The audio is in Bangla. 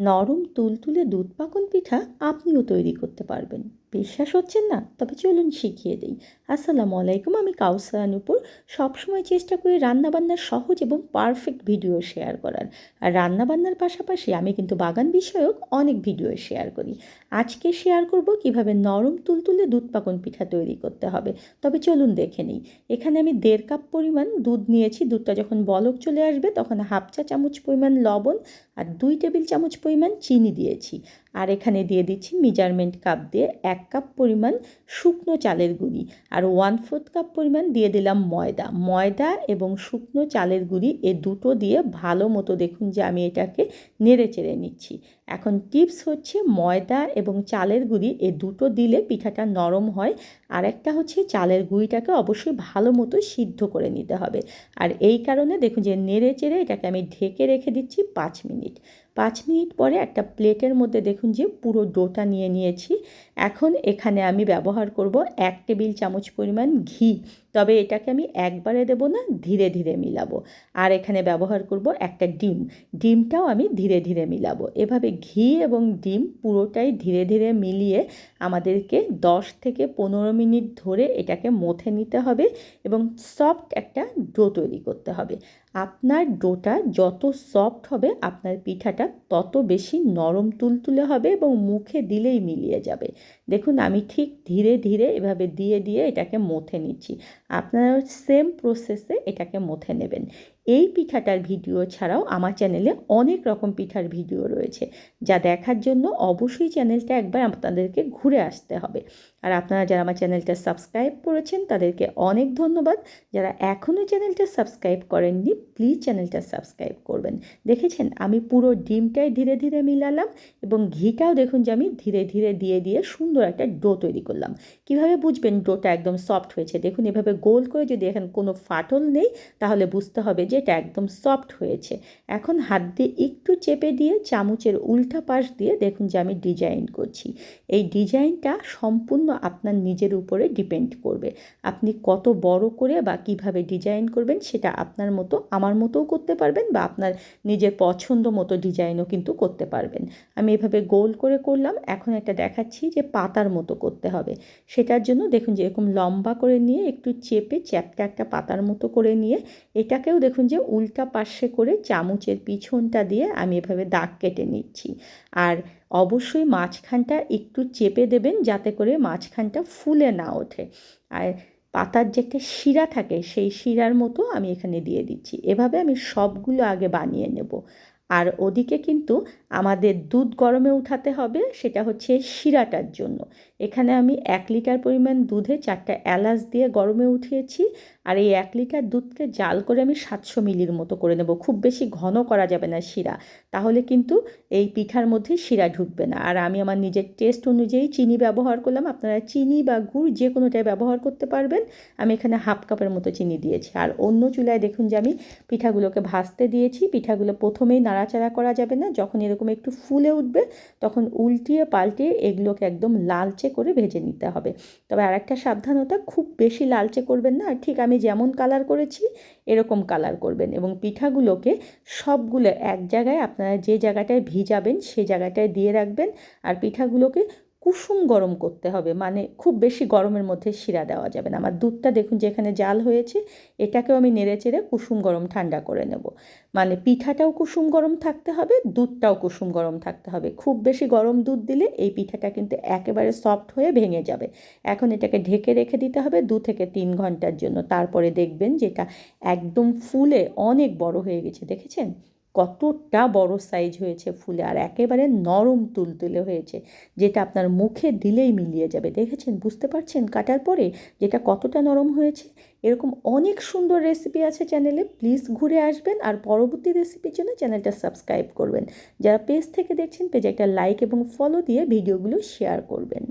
নরম তুলতুলে দুধ পাকন পিঠা আপনিও তৈরি করতে পারবেন। বিশ্বাস হচ্ছেন না? তবে চলুন শিখিয়ে দিই। আসসালামু আলাইকুম, আমি কাউসার নূপুর। সবসময় চেষ্টা করি রান্নাবান্নার সহজ এবং পারফেক্ট ভিডিও শেয়ার করার। আর রান্নাবান্নার পাশাপাশি আমি কিন্তু বাগান বিষয়ক অনেক ভিডিও শেয়ার করি। আজকে শেয়ার করব কীভাবে নরম তুলতুলে দুধ পাকন পিঠা তৈরি করতে হবে। তবে চলুন দেখে নিই। এখানে আমি দেড় কাপ পরিমাণ দুধ নিয়েছি। দুধটা যখন বলক চলে আসবে তখন হাফ চা চামচ পরিমাণ লবণ আর দুই টেবিল চামচ পরিমাণ চিনি দিয়েছি। আর এখানে দিয়ে দিচ্ছি মেজারমেন্ট কাপ দিয়ে এক কাপ পরিমাণ শুকনো চালের গুঁড়ি আর ওয়ান ফোর্থ কাপ পরিমাণ দিয়ে দিলাম ময়দা। ময়দা এবং শুকনো চালের গুঁড়ি এ দুটো দিয়ে ভালো মতো দেখুন যে আমি এটাকে নেড়ে চেড়ে নিচ্ছি। এখন টিপস হচ্ছে ময়দা এবং চালের গুঁড়ি, এ দুটো দিলে পিঠাটা নরম হয়। আর একটা হচ্ছে চালের গুঁড়িটাকে অবশ্যই ভালো মতো সিদ্ধ করে নিতে হবে। আর এই কারণে দেখুন যে নেড়ে চেড়ে এটাকে আমি ঢেকে রেখে দিচ্ছি পাঁচ মিনিট। পাঁচ মিনিট পরে একটা প্লেটের মধ্যে দেখুন যে পুরো ডোটা নিয়ে নিয়েছি। এখন এখানে আমি ব্যবহার করব এক টেবিল চামচ পরিমাণ ঘি। তবে এটাকে আমি একবারে দেবো না, ধীরে ধীরে মিলাবো। আর এখানে ব্যবহার করব একটা ডিম। ডিমটাও আমি ধীরে ধীরে মিলাবো। এভাবে ঘি এবং ডিম পুরোটাই ধীরে ধীরে মিলিয়ে আমাদেরকে দশ থেকে পনেরো মিনিট ধরে এটাকে মথে নিতে হবে এবং সফট একটা ডো তৈরি করতে হবে। আপনার ডোটা যত সফট হবে, আপনার পিঠাটা তত বেশি নরম তুলতুলে হবে এবং মুখে দিলেই মিলিয়ে যাবে। দেখুন, আমি ঠিক ধীরে ধীরে এভাবে দিয়ে দিয়ে এটাকে মথে নিচ্ছি। আপনারা সেম প্রসেসে এটাকে মথে নেবেন। এই পিঠাটার ভিডিও ছাড়াও আমার চ্যানেলে অনেক রকম পিঠার ভিডিও রয়েছে, যা দেখার জন্য অবশ্যই চ্যানেলটা একবার আপনাদেরকে ঘুরে আসতে হবে। আর আপনারা যারা আমার চ্যানেলটা সাবস্ক্রাইব করেছেন, তাদেরকে অনেক ধন্যবাদ। যারা এখনও চ্যানেলটা সাবস্ক্রাইব করেননি, প্লিজ চ্যানেলটা সাবস্ক্রাইব করবেন। দেখেছেন, আমি পুরো ডিমটাই ধীরে ধীরে মিলালাম এবং ঘিটাও দেখুন যে আমি ধীরে ধীরে দিয়ে দিয়ে সুন্দর একটা ডো তৈরি করলাম। কীভাবে বুঝবেন ডোটা একদম সফট হয়েছে? দেখুন, এভাবে গোল করে যদি এখন কোনো ফাটল নেই, তাহলে বুঝতে হবে যে এটা একদম সফট হয়েছে। এখন হাত দিয়ে একটু চেপে দিয়ে চামচের উল্টা পাশ দিয়ে দেখুন যে আমি ডিজাইন করছি। এই ডিজাইনটা সম্পূর্ণ আপনার নিজের উপরে ডিপেন্ড করবে। আপনি কত বড় করে বা কীভাবে ডিজাইন করবেন সেটা আপনার মতো, আমার মতোও করতে পারবেন বা আপনার নিজের পছন্দ মতো ডিজাইনও কিন্তু করতে পারবেন। আমি এভাবে গোল করে করলাম, এখন একটা দেখাচ্ছি যে পাতার মতো করতে হবে। সেটার জন্য দেখুন যে এরকম লম্বা করে নিয়ে একটু চেপে চ্যাপটা একটা পাতার মতো করে নিয়ে এটাকেও দেখুন যে উল্টা পাশে করে চামচের পিছনটা দিয়ে আমি এভাবে দাগ কেটে নিচ্ছি। আর অবশ্যই মাঝখানটা একটু চেপে দেবেন যাতে করে মাঝখানটা ফুলে না ওঠে। আর পাতার যে একটা শিরা থাকে সেই শিরার মতো আমি এখানে দিয়ে দিচ্ছি। এভাবে আমি সবগুলো আগে বানিয়ে নেব। আর ওদিকে কিন্তু আমাদের দুধ গরমে উঠাতে হবে, সেটা হচ্ছে শিরাটার জন্য। এখানে আমি এক লিটার পরিমাণ দুধে চারটা এলাচ দিয়ে গরমে উঠিয়েছি, আর এই এক লিটার দুধকে জাল করে আমি সাতশো মিলির মতো করে নেব। খুব বেশি ঘন করা যাবে না শিরা, তাহলে কিন্তু এই পিঠার মধ্যে শিরা ঢুকবে না। আর আমি আমার নিজের টেস্ট অনুযায়ী চিনি ব্যবহার করলাম, আপনারা চিনি বা গুড় যে কোনোটাই ব্যবহার করতে পারবেন, আমি এখানে হাফ কাপের মতো চিনি দিয়েছি। আর অন্য চুলায় দেখুন যে আমি পিঠাগুলোকে ভাজতে দিয়েছি, পিঠাগুলো প্রথমেই নাড়াচাড়া করা যাবে না। যখন এরকম একটু ফুলে উঠবে, তখন উল্টিয়ে পাল্টিয়ে এগুলোকে একদম লালচে করে ভেজে নিতে হবে। তবে আর একটা সাবধানতা, খুব বেশি লালচে করবেন না। ঠিক আমি যেমন কালার করেছি, এরকম কালার করবেন এবং পিঠাগুলোকে সবগুলো এক জায়গায় আপনারা যে জায়গাটায় ভিজাবেন, সে জায়গাটায় দিয়ে রাখবেন। আর পিঠাগুলোকে কুসুম গরম করতে হবে। মানে খুব বেশি গরমের মধ্যে শিরা দেওয়া যাবে না। আমার দুধটা দেখুন যেখানে জাল হয়েছে, এটাকেও আমি নেড়ে চেড়ে কুসুম গরম ঠান্ডা করে নেব। মানে পিঠাটাও কুসুম গরম থাকতে হবে, দুধটাও কুসুম গরম থাকতে হবে। খুব বেশি গরম দুধ দিলে এই পিঠাটা কিন্তু একেবারে সফট হয়ে ভেঙে যাবে। এখন এটাকে ঢেকে রেখে দিতে হবে দু থেকে তিন ঘণ্টার জন্য। তারপরে দেখবেন যেটা একদম ফুলে অনেক বড় হয়ে গেছে। দেখেছেন? কতটা বড় সাইজ হয়েছে ফুলে আর একেবারে নরম তুলতুলে হয়েছে, যেটা আপনার মুখে দিলেই মিলিয়ে যাবে। দেখেছেন? বুঝতে পারছেন? কাটার পরে যেটা কতটা নরম হয়েছে? এরকম অনেক সুন্দর রেসিপি আছে চ্যানেলে প্লিজ ঘুরে আসবেন আর পরবর্তী রেসিপির জন্য চ্যানেলটা সাবস্ক্রাইব করবেন। যারা পেজ থেকে দেখছেন পেজে একটা লাইক এবং ফলো দিয়ে ভিডিওগুলো শেয়ার করবেন।